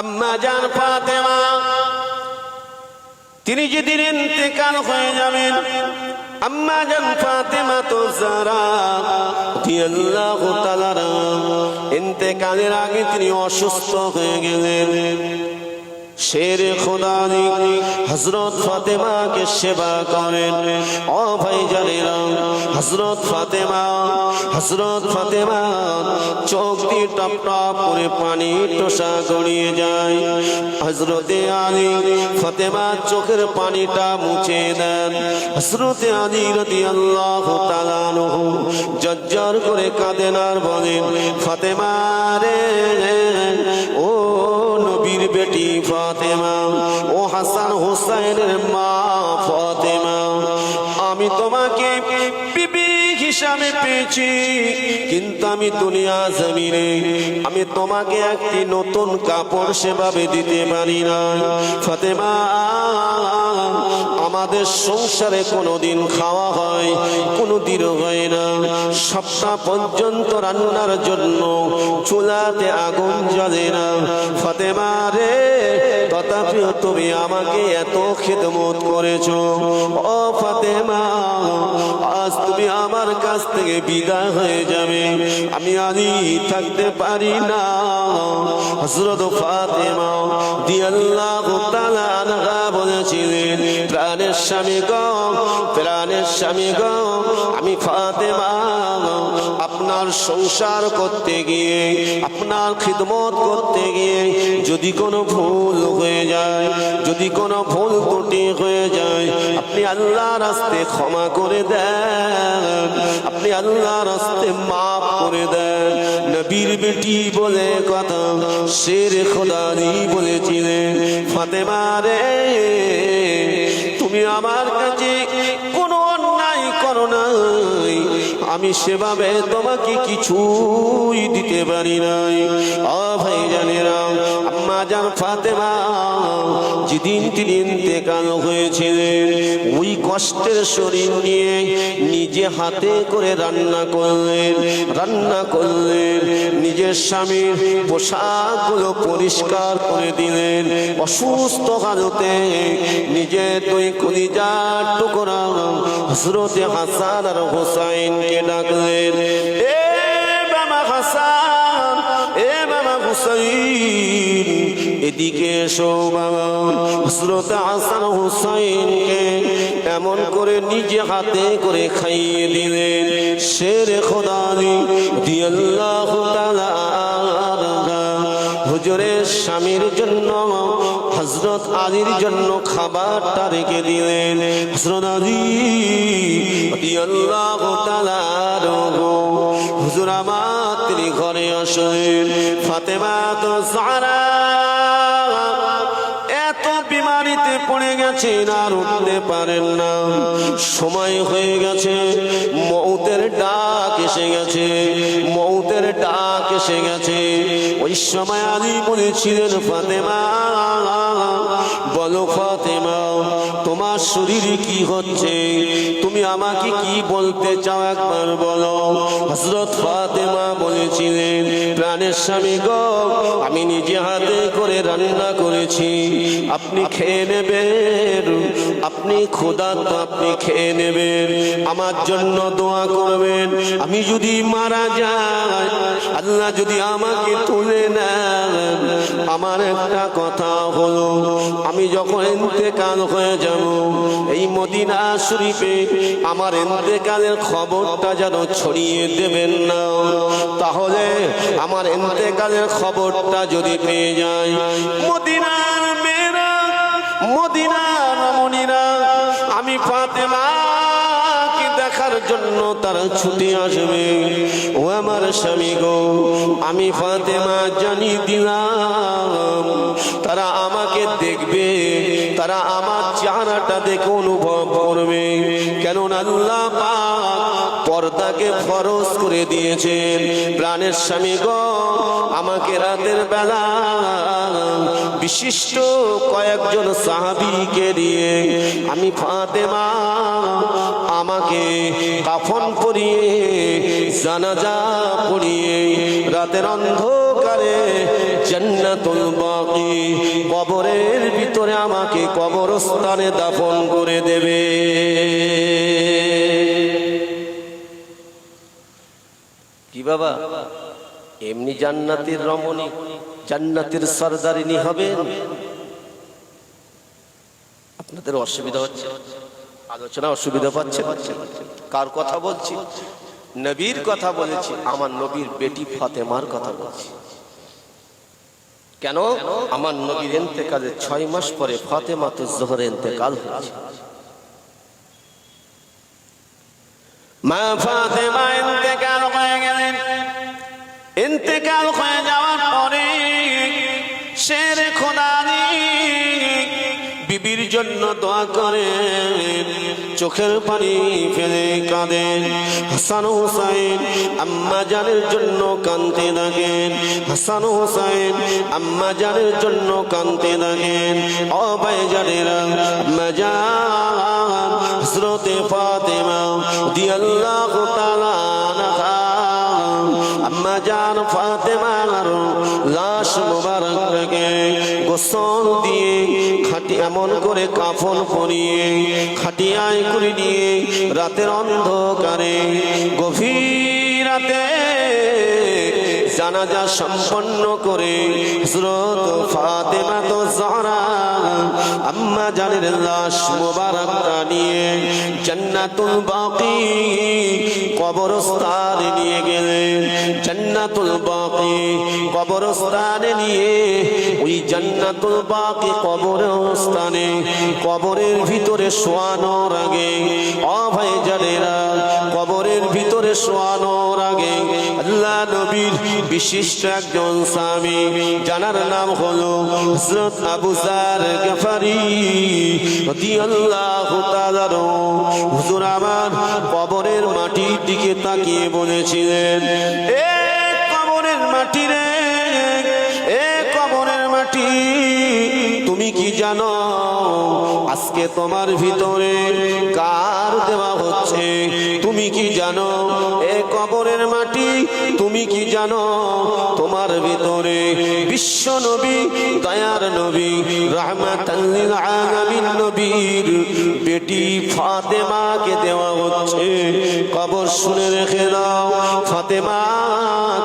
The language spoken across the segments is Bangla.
আম্মা জান ফাতেমা, তিনি যেদিন ইন্তেকাল হয়ে যাবেন, আম্মা জান ফাতেমা তো তাআলা ইন্তেকালের আগে তিনি অসুস্থ হয়ে গেলেন। শের খোদানি হজরত ফাতেমাকে সেবা করেন। ও ভাই জানেরা হজরত ফাতেমা হজরত ফাতেমা চোখ দিয়ে টপ টপ করে পানি টোসা গড়িয়ে যায়। হজরতে আলী ফাতেমা চোখের পানিটা মুছে দেন। হজরতে আলী রতি আল্লাহ জজ্জর করে কাঁদেন আর বলেন, ফাতেমা রে, ও বেটি ফাতেমা ও হাসান হুসাইনের মা ফাতেমা। আমি তোমাকে হিসাবে পেয়েছি। কিন্তু আমি দুনিয়া জমিনে, আমি তোমাকে একটি নতুন কাপড় সেভাবে দিতে পারি না। ফাতেমা, আমাদের সংসারে কোনোদিন খাওয়া হয় কোনোদিন হয় না। সপ্তাহ পর্যন্ত রান্নার জন্য চুলাতে আগুন জ্বলে না। ফাতেমা রে তথাপিও তুমি আমাকে এত খেদমত করেছ। ও ফাতেমা, আজ তুমি আমার কাছ থেকে বিদায় হয়ে যাবে। আমি আলি থাকতে পারি না। হজরত ফাতেমা দিয়াল্লাহু তাআলা আনহা বলেছিলেন, প্রাণের স্বামী গো, প্রাণের স্বামী গো, আমি ফাতেমা আপনার সংসার করতে গিয়ে, আপনার খিদমত করতে গিয়ে যদি কোনো ভুল হয়ে যায়, যদি কোনো ভুল ত্রুটি হয়ে যায়, আপনি আল্লাহ রাস্তে ক্ষমা করে দেন, আপনি আল্লাহ রাস্তে মাফ করে দেন। নবীর বেটি বলে কথা, শের খোদানি বলেছিলেন, ফাতেমা রে আমি সেভাবে তোমাকে কিছুই দিতে পারি নাই। ও ভাই আম্মা জান ফাতেমা, যেদিন তিনি ইন্তেকাল হয়েছিলেন, ওই কষ্টের শরীর নিয়ে নিজে হাতে করে রান্না করলেন রান্না করলেন, নিজের স্বামীর পোশাকগুলো পরিষ্কার করে দিলেন, অসুস্থ হালতে নিজের দুই কলিজার টুকরা হজরতে হাসান আর হোসাইনকে ডাকলেন এ বাবা হাসান, এ বাবা হুসাইন, এদিকে এসো বাবা। হুসাইনকে এমন করে নিজে হাতে করে খাইয়ে দিলেন। শের খোদানি, দিয়াল্লাহু হুজুরের স্বামীর জন্য হজরত আলীর জন্য খাবারটা রেখে দিলেন। হজরত আলী রগো হুজুর আমার তিনি ঘরে আসলেন। ফাতেমা তো সারা এত বিমারিতে পড়ে গেছেন আর উঠতে পারেন না। সময় হয়ে গেছে মৌতের ডাক এসে গেছে মৌতের ডাক এসে গেছে। ওই সময় আলী বলেছিলেন, ফাতেমা ফাতেমা তোমার শরীরে কি হচ্ছে? তুমি আমাকে কি বলতে চাও একবার বলো? হজরত ফাতেমা বলেছিলেন, প্রাণের স্বামী গো, আমি নিজে হাতে করে রান্না করেছি। আপনি খেয়ে নেবেন। আপনি খোদা তো আপনি খেয়ে নেবেন। আমার জন্য দোয়া করবেন। আমি যদি মারা যাই, আল্লাহ যদি আমাকে তুলে নেন। আমার একটা কথা হলো, আমি যখন ইন্তেকাল হয়ে যাব এই মদিনা শরীফে আমার ইন্তেকালের খবরটা যেন ছড়িয়ে দেবেন না। তাহলে আমার ইন্তেকালের খবরটা যদি পেয়ে যায়, মদিনার মেয়েরা, মদিনার রমণীরা, আমি ফাতেমা দেখার জন্য তারা ছুটে আসবে। ও আমার স্বামী গো, আমি ফাতেমা জানি দিলাম, তারা আমাকে দেখবে, তারা আমার দেখে অনুভব করবে। কেননা আল্লাহ পর্দাকে ফরজ করে দিয়েছেন। প্রাণের স্বামী গো, আমাকে রাতের বেলা বিশিষ্ট কয়েকজন সাহাবিকে দিয়ে আমি ফাতেমা আমাকে কাফন পরিয়ে, জানাজা পড়িয়ে, রাতের অন্ধকারে জান্নাতুল বাকি। কবরের ভিতরে আমাকে কবরস্থানে দাফন করে দেবে। কি বাবা? এমনি জান্নাতের রমণী, জান্নাতের সরদারিনী হবেন? আপনাদের অসুবিধা হচ্ছে? আলোচনা অসুবিধা পাচ্ছে? কার কথা বলছি? নবীর কথা বলেছি, আমার নবীর বেটি ফাতেমার কথা বলছি। কেন? আমার নবীর এতেকালের ছয় মাস পরে ফাতেমা তো জোহরের এতেকাল হয়েছে। মা ফাতেমা এতেকাল হয়ে গেলেন। এতেকাল হয়ে চোখের পানি ফেলে কাঁদেন। হাসান হোসাইন আম্মা জানের জন্য কানতে থাকেন। হাসান হুসাইন আম্মা জানের জন্য কানতে থাকেন। অবাই জানের, আম্মা জান হজরতে ফাতেমা দিয়াল্লাহু এমন করে কাফন পরিয়ে খাটিয়ায় করে নিয়ে রাতের অন্ধকারে গভীর রাতে জানাজা সম্পন্ন করে হযরত ফাতেমা তো জাহরা আম্মা জানের লাশ মোবারকটা নিয়ে জান্নাতুল বাকি কবরস্থানে নিয়ে গেলেন। জান্নাতুল বাকি কবরস্থানে নিয়ে ওই জান্নাতুল বাকি কবরস্থানে কবরের ভিতরে শোয়ানোর আগে অভয় জানেরা, কবরের ভিতরে শোয়ানোর আগে আল্লাহ নবীর বিশিষ্ট একজন স্বামী, জানার নাম হলো হযরত আবু জার গফারি রাদিয়াল্লাহু তাআলা হুজুর আমার কবরের মাটির দিকে তাকিয়ে বলেছিলেন, এ কবরের মাটি রে, এ কবরের মাটি, তুমি কি জানো আজকে তোমার ভিতরে কার দেওয়া হচ্ছে? তুমি কি জানো? এ কবরের মাটি, তুমি কি জানো? তোমার ভিতরে বিশ্ব নবী, দয়ার নবী রহমাতাল্লিল নবীর বেটি ফাতেমাকে দেওয়া হচ্ছে। কবর শুনে রেখে দাও। ফাতেমা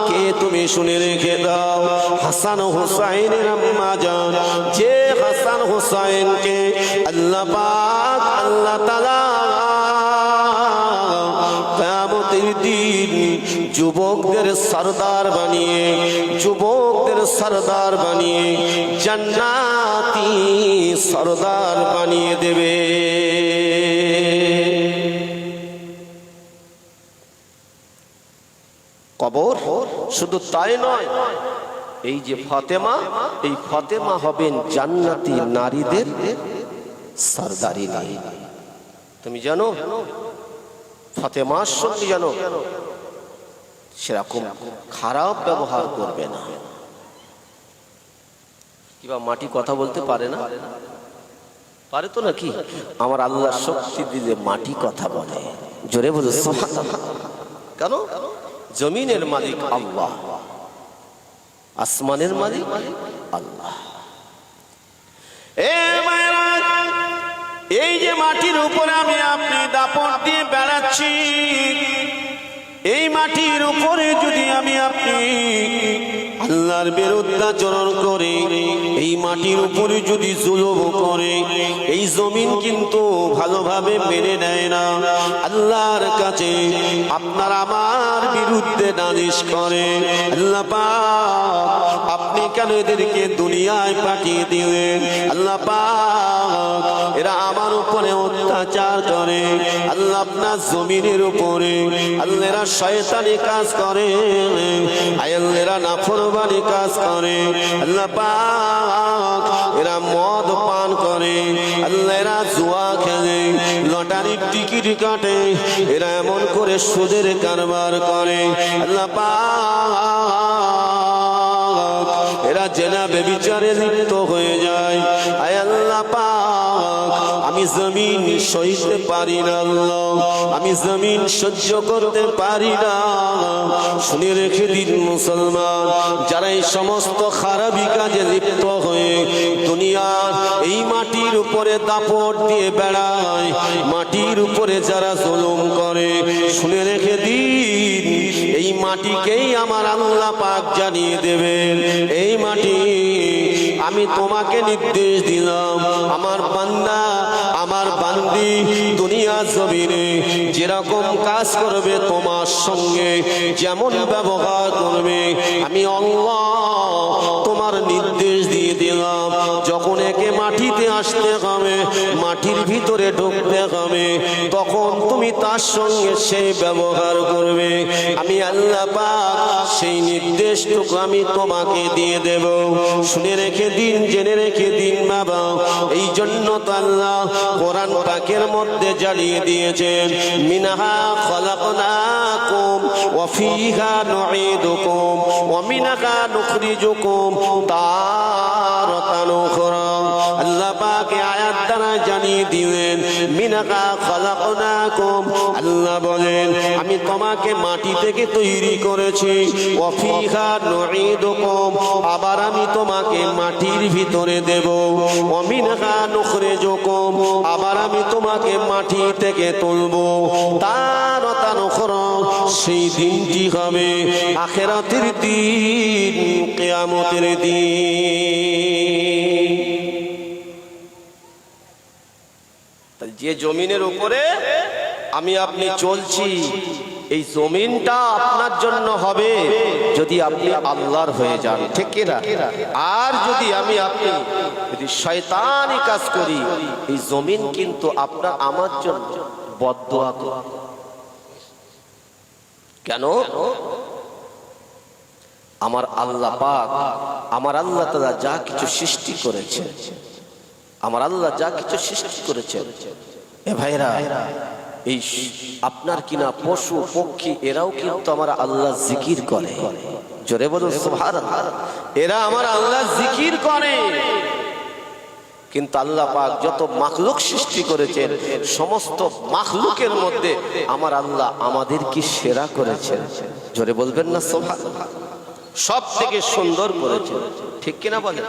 কে তুমি শুনে রেখে দাও। হাসান হুসাইনের আম্মা যে হাসান হুসাইনকে আল্লাহ পাক, আল্লাহ কিয়ামতের দিন যুবকদের সরদার বানিয়ে, যুবকদের সরদার বানিয়ে, জান্নাতি সরদার বানিয়ে দেবে। কবর শুধু তাই নয় এই যে ফতেমা, এই ফতেমা হবেন জান্নাতি নারীদের সরদারি নারী। তুমি জানো? ফতেমার সঙ্গে জানো? সেরকম খারাপ ব্যবহার করবে না। কিবা মাটি কথা বলতে পারে না? পারে তো নাকি? আমার আল্লাহ শক্তি দিলে মাটি কথা বলে। জোরে বলে কেন? জমিনের মালিক আল্লাহ। আসমানের মালিক আল্লাহ। এই যে মাটির উপরে আমি আপনি দাপট দিয়ে বেড়াচ্ছি, এই মাটির উপরে যদি আমি আপনি আল্লাহর বিরুদ্ধাচরণ করে, এই মাটির উপরে যদি জুলুম করে, এই জমিন কিন্তু ভালোভাবে মেনে নেয় না। আল্লাহর কাছে আপনার আমার বিরুদ্ধে নালিশ করে, আল্লাহ পাক আপনি কেন এদেরকে দুনিয়ায় পাঠিয়ে দিলেন? আল্লাহ পাক এরা আমার উপরে অত্যাচার করে, আল্লাহ আপনার জমিনের উপরে, আল্লাহ এরা শয়তানি কাজ করে, আল্লাহ এরা নাফরমানি কাজ করে, আল্লাহ পাক এরা মদ পান করে, আল্লাহ এরা জুয়া খেলে, লটারির টিকিট কাটে, এরা এমন করে সুদের কারবার করে, আল্লাহ পাক এরা জেনা বেবিচারে লিপ্ত হয়ে যায়, আয় আল্লাহ পাক আমি জমিন সইতে পারি না আমি জমিন সহ্য করতে পারি না। শুনে রেখে দিন মুসলমান যারা এই সমস্ত খারাপি কাজে লিপ্ত হয়ে দুনিয়ার এই মাটির উপরে দাপট দিয়ে বেড়ায়, মাটির উপরে যারা জুলুম করে, শুনে রেখে দিন, এই মাটিকেই আমার আল্লাহ পাক জানিয়ে দেবেন। এই মাটি আমি তোমাকে নির্দেশ দিলাম আমার বান্দা, আমার বান্দি দুনিয়া জমিনে যেরকম কাজ করবে তোমার সঙ্গে, যেমন ব্যবহার করবে। আমি অল্লাহ তোমার নির্দেশ দিয়ে দিলাম, যখন একে আসতে হবে, মাটির ভিতরে ঢুকতে হবে। তখন তুমি তার সঙ্গে সেই ব্যবহার করবে। আমি আল্লাহ পাক সেই নির্দেশটুকু আমি তোমাকে দিয়ে দেব। শুনে রেখে দিন, জেনে রেখে দিন বাবা। এই জন্য তো কোরআন পাকের মধ্যে জ্বালিয়ে দিয়েছেন, মিনাহা খলাকনাকুম ওয়া ফিহা নুঈদুকুম ওয়া মিনাহা নুখরিজুকুম তারাতান উখরা। আল্লাহ দ্বারা জানিয়ে দিলেন মিনাহা খলাকনাকুম। আল্লাহ বলেন, আমি তোমাকে মাটি থেকে তৈরি করেছি। ওয়া ফিহা নুঈদুকুম। আবার আমি তোমাকে মাটির ভিতরে দেব। মিনহা নুখরিজুকুম। আবার আমি তোমাকে মাটি থেকে তুলব। তার তানুখর সেই দিনটি হবে আখেরাতের দিন, কিয়ামতের দিন। যে জমিনের উপরে আমি আপনি চলছি, এই জমিনটা আপনার জন্য হবে যদি আপনি আল্লাহর হয়ে যান, ঠিক কিনা আর যদি আমি আপনি যদি শয়তানি কাজ করি, এই জমিন কিন্তু আপনার আমার জন্য বদোয়া কেন? আমার আল্লাহ পাক, আমার আল্লাহ তালা যা কিছু সৃষ্টি করেছে আমার আল্লাহ যা কিছু সৃষ্টি করেছেন। এ ভাইরা, এই আপনার কিনা পশু, পক্ষী, এরাও কিন্তু আমার আল্লাহ জিকির করে। জোরে বলুন। এরা আমার আল্লাহ জিকির করে। কিন্তু আল্লাহ পাক যত মাখলুক সৃষ্টি করেছেন, সমস্ত মাখলুকের মধ্যে আমার আল্লাহ আমাদের কি সেরা করেছেন। জোরে বলবেন না সোভা সব থেকে সুন্দর করেছেন ঠিক কিনা বলে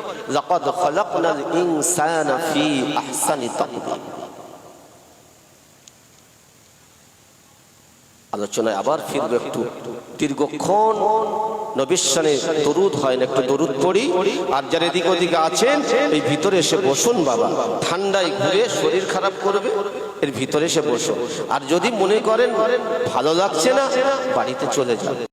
আলোচনায় আবার ফিরবো একটু। দীর্ঘক্ষণ নবিশ্বানে দরুদ হয় না, একটু দরুদ পড়ি। আর যারা এদিক ওদিকে আছেন, এই ভিতরে এসে বসুন বাবা। ঠান্ডায় ঘুরে শরীর খারাপ করবে, এর ভিতরে এসে বসুন। আর যদি মনে করেন, ভালো লাগছে না, বাড়িতে চলে যান।